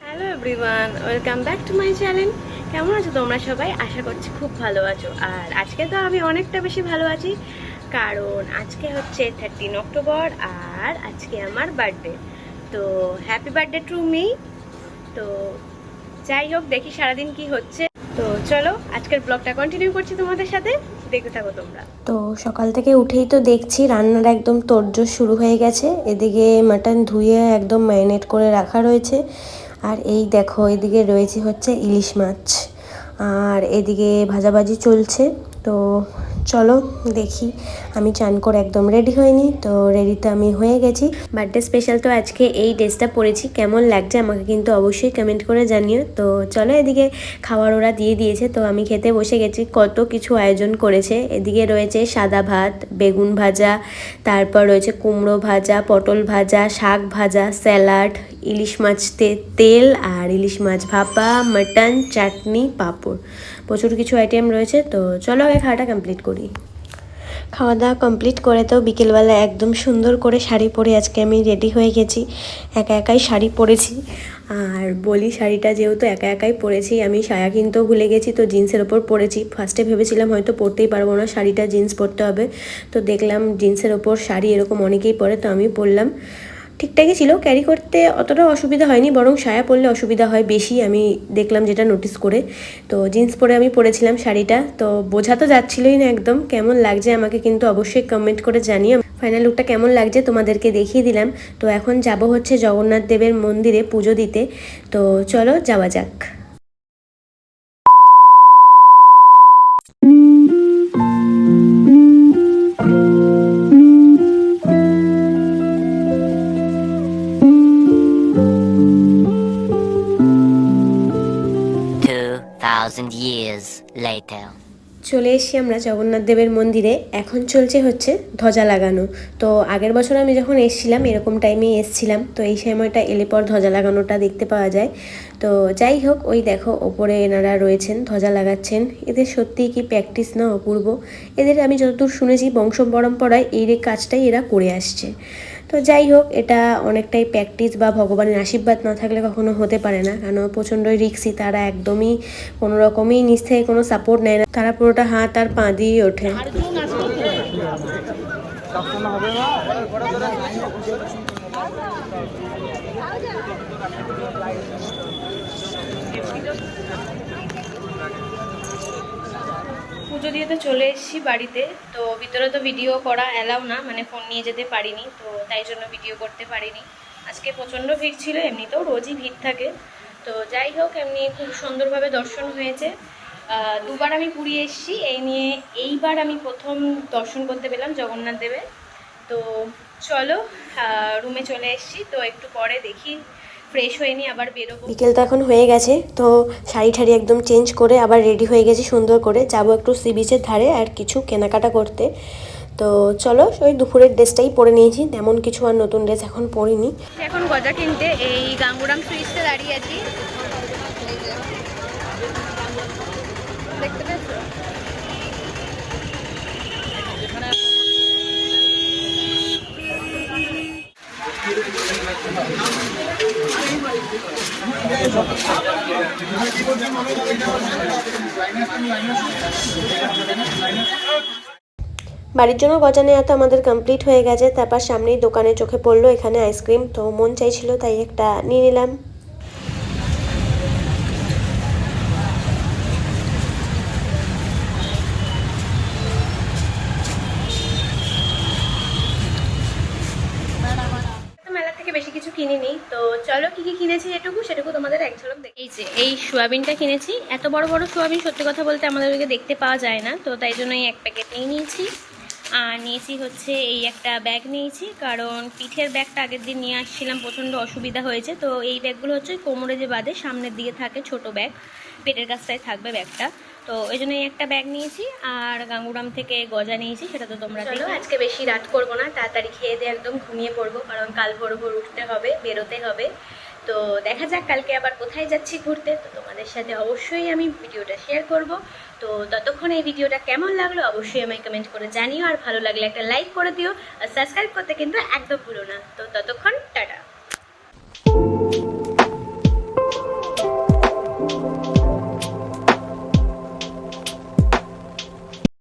Hello everyone welcome back to my channel কেমন আছো তোমরা সবাই? আশা করছি খুব ভালো আছো। আর আজকে তো আমি অনেকটা বেশি ভালো আছি, কারণ আজকে হচ্ছে থার্টিন অক্টোবর আর আজকে আমার বার্থডে তো হ্যাপি বার্থডে টু মি তো যাই হোক, দেখি সারাদিন কি হচ্ছে। তো চলো, আজকের ব্লগটা কন্টিনিউ করছি তোমাদের সাথে। থাকো তোমরা। তো সকাল থেকে উঠেই তো দেখছি রান্নার একদম তোড়জোড় শুরু হয়ে গেছে। এদিকে মাটন ধুয়ে একদম ম্যারিনেট করে রাখা রয়েছে। আর এই দেখো, এদিকে রয়েছে হচ্ছে ইলিশ মাছ। আর এদিকে ভাজাভাজি চলছে। তো চলো দেখি। আমি চান করে একদম রেডি হয়নি তো রেডি তো আমি হয়ে গেছি। বার্থডে স্পেশাল তো আজকে এই ড্রেসটা পরেছি, কেমন লাগছে আমাকে কিন্তু অবশ্যই কমেন্ট করে জানিও। তো চলো এদিকে খাবার ওরা দিয়ে দিয়েছে, তো আমি খেতে বসে গেছি, কত কিছু আয়োজন করেছে। এদিকে রয়েছে সাদা ভাত, বেগুন ভাজা, তারপর রয়েছে কুমড়ো ভাজা, পটল ভাজা, শাক ভাজা, স্যালাড, ইলিশ মাছ তে- তেল আর ইলিশ মাছ ভাপা, মাটন, চাটনি, পাঁপড়। প্রচুর কিছু আইটেম রয়েছে, তো চলো আগে খাওয়াটা কমপ্লিট করি। খাওয়া দাওয়া কমপ্লিট করে তো বিকেলবেলা একদম সুন্দর করে শাড়ি পরে আজকে আমি রেডি হয়ে গেছি। একা একাই শাড়ি পরেছি। আর বলি শাড়িটা যেহেতু একা একাই পরেছি, আমি সায়া কিনতেও ভুলে গেছি, তো জিন্সের ওপর পরেছি। ফার্স্টে ভেবেছিলাম হয়তো পরতেই পারব না, শাড়িটা জিন্স পরতে হবে। তো দেখলাম জিন্সের ওপর শাড়ি এরকম অনেকেই পরে, তো আমি পরলাম ঠিকঠাকই ছিল। ক্যারি করতে অতটা অসুবিধা হয়নি, বরং সায়া পরলে অসুবিধা হয় বেশি। আমি দেখলাম যেটা নোটিস করে। তো জিন্স পরে আমি পরেছিলাম শাড়িটা। তো বোঝা তো যাচ্ছিলই না একদম কেমন লাগছে আমাকে, কিন্তু অবশ্যই কমেন্ট করে জানিও। ফাইনাল লুকটা কেমন লাগছে তোমাদেরকে দেখিয়ে দিলাম। তো এখন যাব হচ্ছে জগন্নাথ দেবের মন্দিরে পুজো দিতে। তো চলো যাওয়া যাক। Thousand years later. চলে এসেছি আমরা জগন্নাথ দেবের মন্দিরে। এখন চলছে হচ্ছে ধ্বজা লাগানো। তো আগের বছর আমি যখন এসেছিলাম, এরকম টাইমে এসেছিলাম, তো এই সময়টা এলে পর ধ্বজা লাগানোটা দেখতে পাওয়া যায়। তো যাই হোক, ওই দেখো, ওপরে এনারা রয়েছেন, ধ্বজা লাগাচ্ছেন। এদের সত্যিই কি প্র্যাকটিস না অপূর্ব? এদের আমি যতদূর শুনেছি বংশ পরম্পরায় এই কাজটাই এরা করে আসছে। তো যাই হোক, এটা অনেকটাই প্র্যাকটিস বা ভগবানের আশীর্বাদ না থাকলে কখনো হতে পারে না। কারণ প্রচণ্ডই রিক্সি তারা একদমই কোনো রকমই নিচ থেকে কোনো সাপোর্ট নেয় না। তারা পুরোটা হাত আর পা দিয়ে ওঠে। পুজো দিয়ে তো চলে এসেছি বাড়িতে, তো ভিতরে তো ভিডিও করা অ্যালাউ না মানে ফোন নিয়ে যেতে পারিনি, তো তাই জন্য ভিডিও করতে পারিনি। আজকে প্রচণ্ড ভিড় ছিল, এমনিতেও রোজই ভিড় থাকে। তো যাই হোক, এমনি খুব সুন্দরভাবে দর্শন হয়েছে। দুবার আমি পুরী এসেছি, এই নিয়ে এইবার আমি প্রথম দর্শন করতে পেলাম জগন্নাথ দেবের। তো চলো রুমে চলে এসেছি, তো একটু পরে দেখি ফ্রেশ হয়ে নিই আবার বেরোবো। বিকেল তো এখন হয়ে গেছে তো শাড়ি ঠাড়ি একদম চেঞ্জ করে আবার রেডি হয়ে গেছি সুন্দর করে। যাব একটু সি বিচের ধারে আর কিছু কেনাকাটা করতে। তো চলো ওই দুপুরের ড্রেসটাই পরে নিয়েছি তেমন কিছু আর নতুন ড্রেস এখন পরিনি। এখন গজা কিনতে এই গাঙ্গুরাম সুইটসে দাঁড়িয়ে আছি। দেখতে পেয়েছ? বাড়ির জন্য গজা নেওয়া তো আমাদের কমপ্লিট হয়ে গেছে, তারপর সামনেই দোকানে চোখে পড়ল এখানে আইসক্রিম তো মন চাইছিল তাই একটা নিয়ে নিলাম তো মেলা থেকে বেশি কিছু কিনিনি। তো চলো কি কি কিনেছি এটুকু সেটুকু তোমাদের এক ঝলক এই যে, এই সোয়াবিনটা কিনেছি। এত বড় বড় সোয়াবিন সত্যি কথা বলতে আমাদের দেখতে পাওয়া যায় না। তো তাই জন্য এই এক প্যাকেট নিয়ে নিয়েছি। আর নিয়েছি হচ্ছে এই একটা ব্যাগ নিয়েছি, কারণ পিঠের ব্যাগটা আগের দিন নিয়ে আসছিলাম, প্রচণ্ড অসুবিধা হয়েছে। তো এই ব্যাগগুলো হচ্ছে কোমরে যে বাদে সামনের দিকে থাকে ছোট ব্যাগ। পেটের কাছটায় থাকবে ব্যাগটা। তো এই জন্য একটা ব্যাগ নিয়েছি আর গাঙ্গুরাম থেকে গজা নিয়েছি সেটা তো তোমরা চলো আজকে বেশি রাত করব না তাড়াতাড়ি খেয়ে দিয়ে একদম ঘুমিয়ে পড়ব কারণ কাল ভোর ভোর উঠতে হবে বেরোতে হবে। তো দেখা যাক কালকে আবার কোথায় যাচ্ছি ঘুরতে তো তোমাদের সাথে অবশ্যই আমি ভিডিওটা শেয়ার করব। তো ততক্ষণ এই ভিডিওটা কেমন লাগল অবশ্যই আমায় কমেন্ট করে জানিও আর ভালো লাগলে একটা লাইক করে দিও আর সাবস্ক্রাইব করতে কিন্তু একদম ভুলো না। তো ততক্ষণ